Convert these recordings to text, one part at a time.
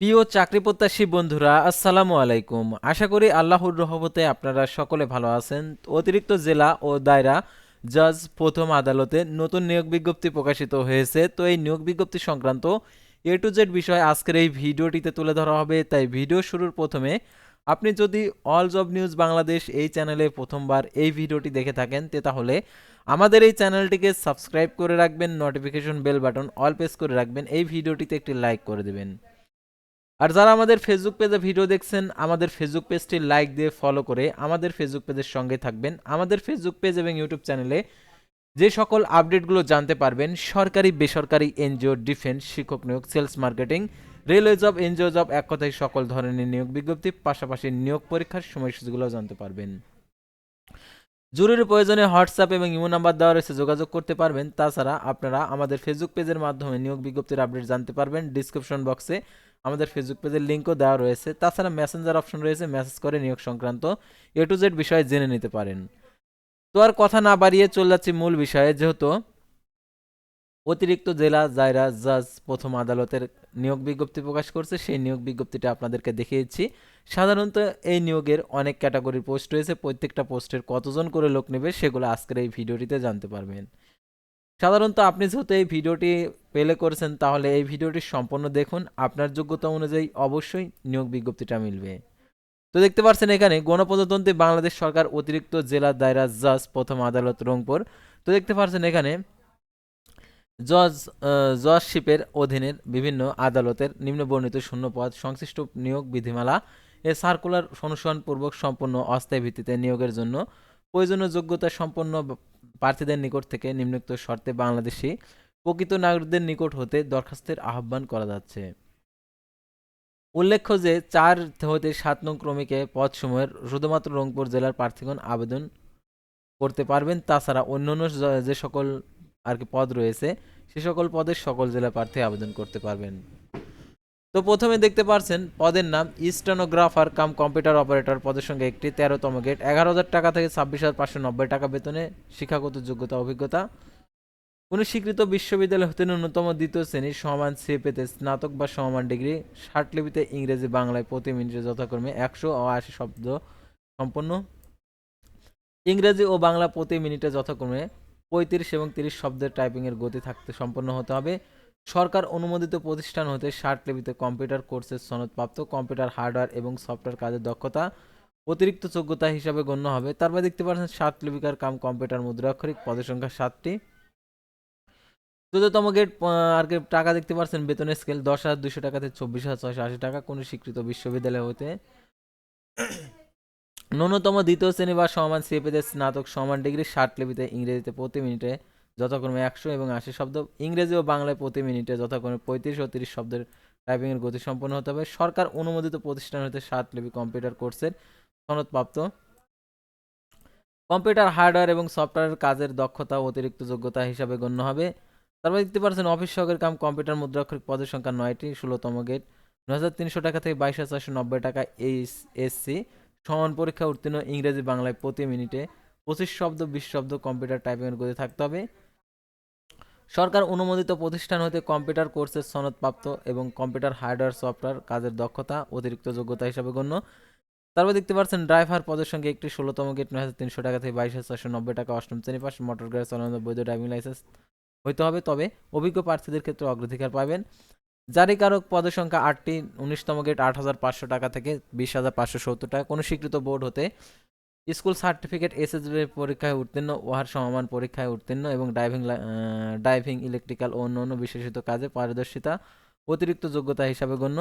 প্রিয় চাকরি প্রত্যাশী বন্ধুরা, আসসালামু আলাইকুম। আশা করি আল্লাহর রহমতে আপনারা সকলে ভালো আছেন। অতিরিক্ত জেলা ও দায়রা জজ প্রথম আদালতে নতুন নিয়োগ বিজ্ঞপ্তি প্রকাশিত হয়েছে। তো এই নিয়োগ বিজ্ঞপ্তি সংক্রান্ত এ টু জেড বিষয় আজকের এই ভিডিওটিতে তুলে ধরা হবে। তাই ভিডিও শুরুর প্রথমে আপনি যদি অল জব নিউজ বাংলাদেশ এই চ্যানেলে প্রথমবার এই ভিডিওটি দেখে থাকেন, তে তাহলে আমাদের এই চ্যানেলটিকে সাবস্ক্রাইব করে রাখবেন, notification bell button all press করে রাখবেন, এই ভিডিওটিতে একটি লাইক করে দেবেন। আর যারা আমাদের ফেসবুক পেজে ভিডিও দেখছেন, আমাদের ফেসবুক পেজটি লাইক দিয়ে ফলো করে আমাদের ফেসবুক পেজের সঙ্গে থাকবেন। আমাদের ফেসবুক পেজ এবং ইউটিউব চ্যানেলে যে সকল আপডেটগুলো জানতে পারবেন, সরকারি, বেসরকারি এনজিও ডিফেন্স শিক্ষক নিয়োগ sales marketing railway job NGO job এক কথায় সকল ধরনের নিয়োগ বিজ্ঞপ্তি, পাশাপাশি নিয়োগ পরীক্ষার সময়সূচিগুলো জানতে পারবেন। জরুরি প্রয়োজনে হোয়াটসঅ্যাপ এবং ইমো নাম্বার দেওয়া রয়েছে, যোগাযোগ করতে পারবেন। তাছাড়া আপনারা আমাদের ফেসবুক পেজের মাধ্যমে নিয়োগ বিজ্ঞপ্তির আপডেট জানতে পারবেন। ডিসক্রিপশন বক্সে আমাদের ফেসবুক পেজের লিঙ্কও দেওয়া রয়েছে। তাছাড়া মেসেঞ্জার অপশন রয়েছে মেসেজ করে নিয়োগ সংক্রান্ত। এ টু জেড বিষয়ে জেনে নিতে পারেন। তো আর কথা না বাড়িয়ে চলে যাচ্ছি মূল বিষয়ে, যেহেতু অতিরিক্ত জেলা জায়রা জাজ প্রথম আদালতের নিয়োগ বিজ্ঞপ্তি প্রকাশ করছে, সেই নিয়োগ বিজ্ঞপ্তিটা আপনাদেরকে দেখিয়েছি। সাধারণত এই নিয়োগের অনেক ক্যাটাগরির পোস্ট রয়েছে, প্রত্যেকটা পোস্টের কতজন করে লোক নেবে সেগুলো আজকের এই ভিডিওটিতে জানতে পারবেন। সাধারণত আপনি যেহেতু এই ভিডিওটি পেলে করেছেন, তাহলে এই ভিডিওটি সম্পূর্ণ দেখুন। আপনার যোগ্যতা অনুযায়ী অবশ্যই নিয়োগ বিজ্ঞপ্তিটা মিলবে। তো দেখতে পাচ্ছেন এখানে, গণপ্রজাতন্ত্রী বাংলাদেশ সরকার অতিরিক্ত জেলা দায়রা জজ, প্রথম আদালত রংপুর। তো দেখতে পাচ্ছেন এখানে, জজ জজশিপের অধীনের বিভিন্ন আদালতের নিম্নবর্ণিত শূন্য পদ সংশ্লিষ্ট নিয়োগ বিধিমালা, এ সার্কুলার অনুসরণপূর্বক সম্পন্ন অস্থায়ী ভিত্তিতে নিয়োগের জন্য প্রয়োজনীয় যোগ্যতা সম্পন্ন প্রার্থীদের নিকট থেকে নিম্নোক্ত শর্তে বাংলাদেশি প্রকৃত নাগরিকদের নিকট হতে দরখাস্তের আহ্বান করা যাচ্ছে। উল্লেখ্য যে চার হতে সাত নং ক্রমিকে পদসমূহের শুধুমাত্র রংপুর জেলার প্রার্থীগণ আবেদন করতে পারবেন। তাছাড়া অন্যান্য যে সকল আর কি পদ রয়েছে, সে সকল পদের সকল জেলা প্রার্থী আবেদন করতে পারবেন। তো প্রথমে দেখতে পারছেন পদের নাম স্টেনোগ্রাফার কাম কম্পিউটার অপারেটর পদের সঙ্গে একটি তেরোতম গেট, এগারো হাজার টাকা থেকে ছাব্বিশ হাজার পাঁচশো নব্বই টাকা বেতনে শিক্ষাগত যোগ্যতা, অভিজ্ঞতা। কোনো স্বীকৃত বিশ্ববিদ্যালয় হতে ন্যূনতম দ্বিতীয় শ্রেণির সমান সে পেতে স্নাতক বা সমান ডিগ্রি ষাটলিপিতে ইংরেজি, বাংলায় প্রতি মিনিটে যথাক্রমে একশো ও আশি শব্দ সম্পন্ন। ইংরেজি ও বাংলা প্রতি মিনিটে যথাক্রমে পঁয়ত্রিশ এবং তিরিশ শব্দের টাইপিংয়ের গতি থাকতে সম্পন্ন হতে হবে। সরকার অনুমোদিত প্রতিষ্ঠান হতে ষাট লিপিতে কম্পিউটার কোর্সের সনদপ্রাপ্ত কম্পিউটার, হার্ডওয়্যার এবং সফটওয়্যার কাজের দক্ষতা অতিরিক্ত যোগ্যতা হিসাবে গণ্য হবে। তারপরে দেখতে পাচ্ছেন সাত লিপিকার কাম কম্পিউটার মুদ্রাক্ষরিক পদের সংখ্যা সাতটি। চোদ্দতম গেট আর কি, টাকা দেখতে পাচ্ছেন, বেতনের স্কেল দশ হাজার দুশো টাকা থেকে চব্বিশ হাজার ছয়শো আশি টাকা। কোনো স্বীকৃত বিশ্ববিদ্যালয় হতে ন্যূনতম দ্বিতীয় শ্রেণি বা সমান সিএপিতে স্নাতক সমান ডিগ্রি ষাট লিপিতে ইংরেজিতে প্রতি মিনিটে যথাক্রমে একশো এবং আশি শব্দ। ইংরেজি ও বাংলায় প্রতি মিনিটে যথাক্রমে পঁয়ত্রিশ ও তিরিশ শব্দের টাইপিংয়ের গতি সম্পন্ন হতে হবে। সরকার অনুমোদিত প্রতিষ্ঠান হতে সাত লিপি কম্পিউটার কোর্সের সনদপ্রাপ্ত। কম্পিউটার হার্ডওয়্যার এবং সফটওয়্যারের কাজের দক্ষতা অতিরিক্ত যোগ্যতা হিসাবে গণ্য হবে। তারপর দেখতে পাচ্ছেন, অফিস সহকারী কাম কম্পিউটার মুদ্রাক্ষরিক পদের সংখ্যা নয়টি, ষোলোতম গেট। নয় হাজার তিনশো টাকা থেকে বাইশ হাজার চারশো নব্বই টাকা এইচ এসসি সমান পরীক্ষা উত্তীর্ণ ইংরেজি বাংলায় প্রতি মিনিটে পঁচিশ শব্দ, বিশ শব্দ কম্পিউটার টাইপিংয়ের গতি থাকতে হবে। সরকার অনুমোদিত প্রতিষ্ঠান হতে কম্পিউটার কোর্সের সনদপ্রাপ্ত এবং কম্পিউটার হার্ডওয়্যার সফটওয়্যার কাজের দক্ষতা, অতিরিক্ত যোগ্যতা হিসাবে গণ্য। তারপর দেখতে পাচ্ছেন, ড্রাইভার পদের সঙ্গে একটি ষোলোতম গেট নয় হাজার তিনশো টাকা থেকে বাইশ হাজার চারশো নব্বই টাকা অষ্টম শ্রেণি পাশ, মোটর গাড়ি চালানোর বৈধ ড্রাইভিং লাইসেন্স হইতে হবে। তবে অভিজ্ঞ প্রার্থীদের ক্ষেত্রে অগ্রাধিকার পাবেন। জারিকারক পদের সংখ্যা আটটি, উনিশতম গেট আট হাজার পাঁচশো টাকা থেকে বিশ হাজার পাঁচশো সত্তর টাকা। কোনো স্বীকৃত বোর্ড হতে স্কুল সার্টিফিকেট এসএসবি পরীক্ষায় উত্তীর্ণ ওহার সমমান পরীক্ষায় উত্তীর্ণ এবং ড্রাইভিং ড্রাইভিং, ইলেকট্রিক্যাল ও অন্য অন্য বিশেষিত কাজে পারদর্শিতা, অতিরিক্ত যোগ্যতা হিসাবে গণ্য।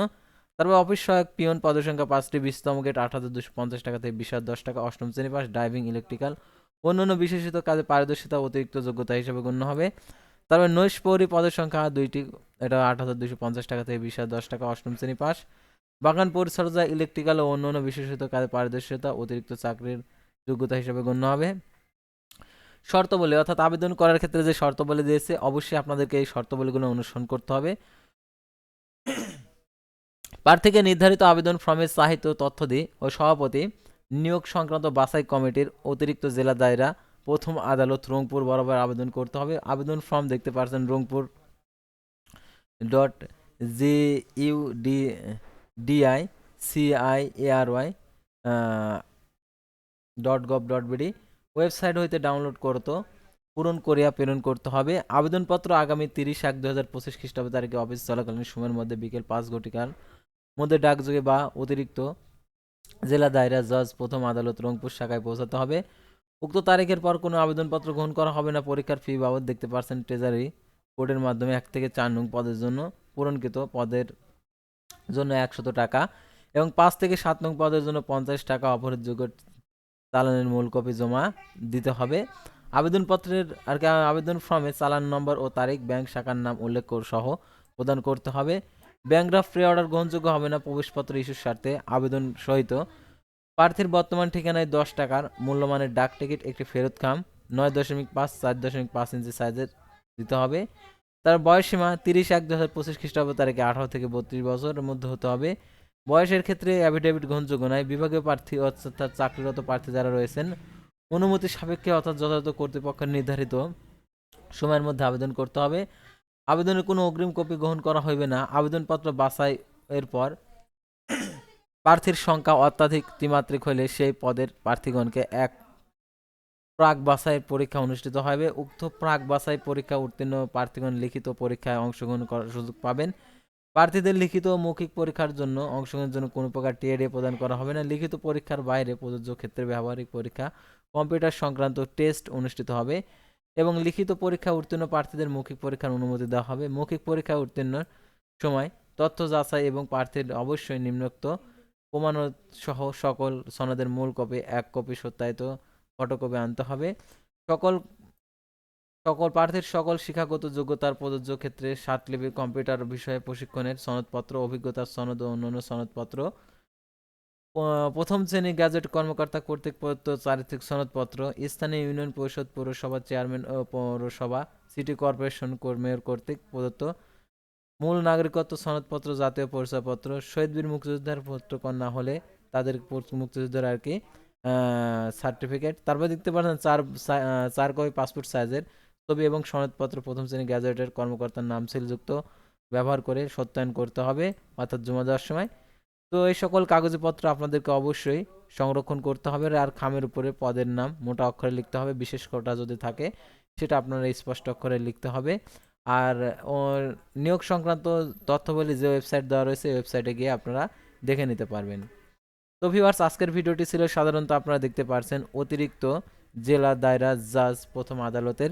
তারপর অফিস সহায়ক পিয়ন পদের সংখ্যা পাঁচটি বিশতম গেট আট হাজার দুশো পঞ্চাশ টাকা থেকে বিশ হাজার দশ টাকা, অষ্টম শ্রেণি পাস, ড্রাইভিং, ইলেকট্রিক্যাল অন্যান্য বিশেষিত কাজে পারদর্শিতা, অতিরিক্ত যোগ্যতা হিসাবে গণ্য হবে। তারপর নৈশ পৌরী পদের সংখ্যা দুইটি, এটা আট হাজার দুশো পঞ্চাশ টাকা থেকে বিশ হাজার দশ টাকা, অষ্টম শ্রেণি পাস। বাগান পরিচর্যা ইলেকট্রিক্যাল ও অন্যান্য বিশেষিত কাজে পারদর্শিতা, অতিরিক্ত চাকরির যোগ্যতা হিসেবে গণ্য হবে। শর্তাবলী অর্থাৎ আবেদন করার ক্ষেত্রে যে শর্তাবলী দিয়েছে, অবশ্যই আপনাদেরকে এই শর্তাবলীগুলো অনুসরণ করতে হবে। প্রার্থীকে নির্ধারিত আবেদন ফর্মের সাহিত্য দিয়ে ও সভাপতি নিয়োগ সংক্রান্ত বাছাই কমিটির অতিরিক্ত জেলা দায়রা প্রথম আদালত রংপুর বরাবর আবেদন করতে হবে। আবেদন ফর্ম দেখতে পাচ্ছেন Rangpur dot G U D, D I C I A R Y dot gov dot B D website হইতে ডাউনলোড করতো, পূরণ করিয়া প্রেরণ করতে হবে। আবেদনপত্র আগামী তিরিশ এক দু হাজার পঁচিশ খ্রিস্টাব্দ তারিখে অফিস চলাকালীন সময়ের মধ্যে বিকেল পাঁচ ঘটিকার মধ্যে ডাকযোগে বা অতিরিক্ত জেলা দায়রা জজ প্রথম আদালত রংপুর শাখায় পৌঁছাতে হবে। উক্ত তারিখের পর কোনো আবেদনপত্র গ্রহণ করা হবে না। পরীক্ষার ফি বাবদ দেখতে পারছেন ট্রেজারি কোডের মাধ্যমে এক থেকে চার নং পদের জন্য পূরণকৃত পদের জন্য একশত টাকা এবং পাঁচ থেকে সাত নং পদের জন্য পঞ্চাশ টাকা অপরাধযোগ্য চালানের মূল কপি জমা দিতে হবে। আবেদনপত্রের আর কি, আবেদন ফর্মে চালান নম্বর ও তারিখ, ব্যাংক শাখার নাম উল্লেখ সহ প্রদান করতে হবে। ব্যাংক ড্রাফট প্রি অর্ডার গ্রহণযোগ্য হবে না, প্রবেশপত্র ইস্যুর স্বার্থে আবেদন সহিত। প্রার্থীর বর্তমান ঠিকানায় দশ টাকার মূল্যমানের ডাক টিকিট, একটি ফেরত খাম, নয় দশমিক পাঁচ, চার দশমিক পাঁচ ইঞ্চি সাইজের দিতে হবে। তার বয়সসীমা তিরিশ এক দু হাজার পঁচিশ খ্রিস্টাব্দ তারিখে আঠারো থেকে বত্রিশ বছরের মধ্যে হতে হবে। বয়সের ক্ষেত্রে অ্যাফিডেভিট গ্রহণযোগ্য নয়। বিভাগীয় প্রার্থী অর্থাৎ চাকরিরত প্রার্থী যারা রয়েছেন, অনুমতি সাপেক্ষে অর্থাৎ যথাযথ কর্তৃপক্ষের নির্ধারিত সময়ের মধ্যে আবেদন করতে হবে। আবেদনের কোনো অগ্রিম কপি গ্রহণ করা হইবে না। আবেদনপত্র বাছাই এর পর প্রার্থীর সংখ্যা অত্যাধিক ত্রিমাত্রিক হলে সেই পদের প্রার্থীগণকে এক প্রাক বাছাই পরীক্ষা অনুষ্ঠিত হবে উক্ত প্রাক বাছাই পরীক্ষা উত্তীর্ণ প্রার্থীগণ লিখিত পরীক্ষায় অংশগ্রহণ করার সুযোগ পাবেন। প্রার্থীদের লিখিত ও মৌখিক পরীক্ষার জন্য অংশগ্রহণের জন্য কোনো প্রকার টিএডি প্রদান করা হবে না। লিখিত পরীক্ষার বাইরে প্রযোজ্য ক্ষেত্রে ব্যবহারিক পরীক্ষা, কম্পিউটার সংক্রান্ত টেস্ট অনুষ্ঠিত হবে এবং লিখিত পরীক্ষা উত্তীর্ণ প্রার্থীদের মৌখিক পরীক্ষার অনুমতি দেওয়া হবে। মৌখিক পরীক্ষা উত্তীর্ণর সময় তথ্য যাচাই এবং প্রার্থীর অবশ্যই নিম্নোক্ত প্রমাণ সহ সকল সনদের মূল কপি, এক কপি সত্যায়িত ফটোকপি আনতে হবে। সকল সকল প্রার্থীর সকল শিক্ষাগত যোগ্যতার প্রযোজ্য ক্ষেত্রে সাত লিপি কম্পিউটার বিষয়ে প্রশিক্ষণের সনদপত্র, অভিজ্ঞতার সনদ ও অন্যান্য সনদপত্র প্রথম শ্রেণি গ্যাজেট কর্মকর্তা কর্তৃক প্রদত্ত চারিত্রিক সনদপত্র, স্থানীয় ইউনিয়ন পরিষদ পৌরসভা চেয়ারম্যান ও পৌরসভা, সিটি কর্পোরেশন কর্মীর কর্তৃক প্রদত্ত মূল নাগরিকত্ব সনদপত্র, জাতীয় পরিচয়পত্র শহীদ বীর মুক্তিযোদ্ধার পত্রকর না হলে তাদের মুক্তিযোদ্ধার আর কি সার্টিফিকেট তারপর দেখতে পাচ্ছেন চার চার কপি পাসপোর্ট সাইজের ছবি এবং সনদপত্র প্রথম শ্রেণি গ্যাজেটের কর্মকর্তার নাম সিলযুক্ত ব্যবহার করে সত্যায়ন করতে হবে, অর্থাৎ জমা দেওয়ার সময়। তো এই সকল কাগজপত্র আপনাদেরকে অবশ্যই সংরক্ষণ করতে হবে আর খামের উপরে পদের নাম মোটা অক্ষরে লিখতে হবে, বিশেষ কোটা যদি থাকে সেটা আপনারা স্পষ্ট অক্ষরে লিখতে হবে। আর নিয়োগ সংক্রান্ত তথ্যবলী যে ওয়েবসাইট দেওয়া রয়েছে ওয়েবসাইটে গিয়ে আপনারা দেখে নিতে পারবেন। তো ভিউয়ার্স, আজকের ভিডিওটি ছিল সাধারণত আপনারা দেখতে পারছেন অতিরিক্ত জেলা, দায়রা, জাজ, প্রথম আদালতের